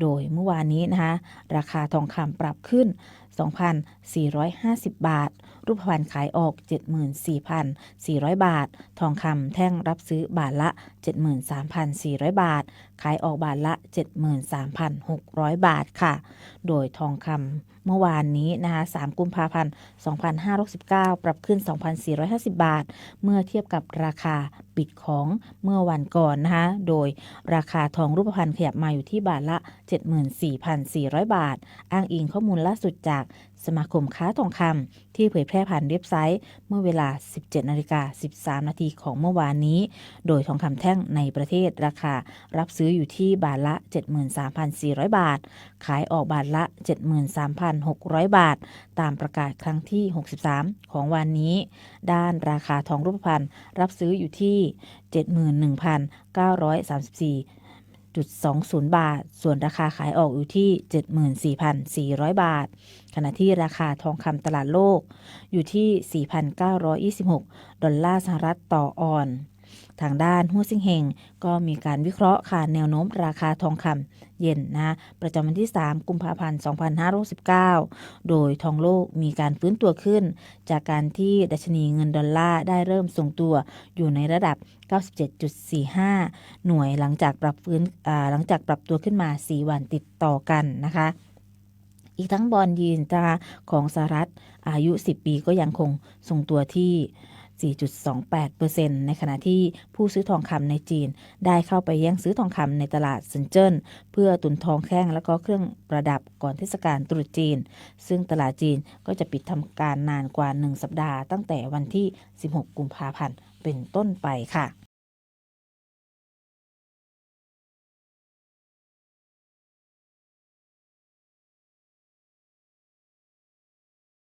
โดยเมื่อวานนี้นะคะราคาทองคำปรับขึ้น 2,450 บาท รูปพรรณขายออก 74,400 บาท ทองคำแท่งรับซื้อบาทละ 73,400 บาท ขายออกบาทละ 73,600 บาทค่ะ โดยทองคำเมื่อวานนี้นะคะ3กุมภาพันธ์ 2569 ปรับขึ้น 2,450 บาท เมื่อเทียบกับราคาปิดของเมื่อวันก่อนนะคะ โดยราคาทองรูปพรรณขยับมาอยู่ที่บาทละ 74,400 บาท อ้างอิงข้อมูลล่าสุดจากสมาคมค้าทองคำที่เผยแพร่ผ่านเว็บไซต์ เมื่อเวลา 17นาฬิกา13 นาทีของเมื่อวานนี้ โดยทองคำแท่งในประเทศราคา รับซื้ออยู่ที่บาทละ 73,400 บาท ขายออกบาทละ 73,600 บาท ตามประกาศครั้งที่ 63 ของวันนี้ ด้านราคาทองรูปพรรณรับซื้ออยู่ที่ 71,934 7,020 บาท ส่วนราคาขายออกอยู่ที่ 74,400 บาท ขณะที่ราคาทองคำตลาดโลกอยู่ที่ 4,926 ดอลลาร์สหรัฐต่อออน ทางด้านหัวซิงเฮงก็มีการวิเคราะห์ค่ะแนวโน้มราคาทองคำเย็นนะประจำวันที่ 3 กุมภาพันธ์ 2519 โดยทองโลกมีการฟื้นตัวขึ้น จากการที่ดัชนีเงินดอลลาร์ได้เริ่มทรงตัวอยู่ในระดับ 97.45 หน่วยหลังจากปรับฟื้นหลังจากปรับตัวขึ้นมา 4 วันติดต่อกันนะคะอีกทั้งบอลยีนตาของสหรัฐอายุ 10 ปีก็ยังคงทรงตัวที่ 4.28%ในขณะที่ผู้ซื้อทองคำในจีน ได้เข้าไปแย่งซื้อทองคำในตลาดซินเจิ้น เพื่อตุนทองแข้งและก็เครื่องประดับก่อนเทศกาลตรุษจีน ซึ่งตลาดจีนก็จะปิดทำการนานกว่า 1 สัปดาห์ ตั้งแต่วันที่ 16 กุมภาพันธ์เป็นต้นไปค่ะ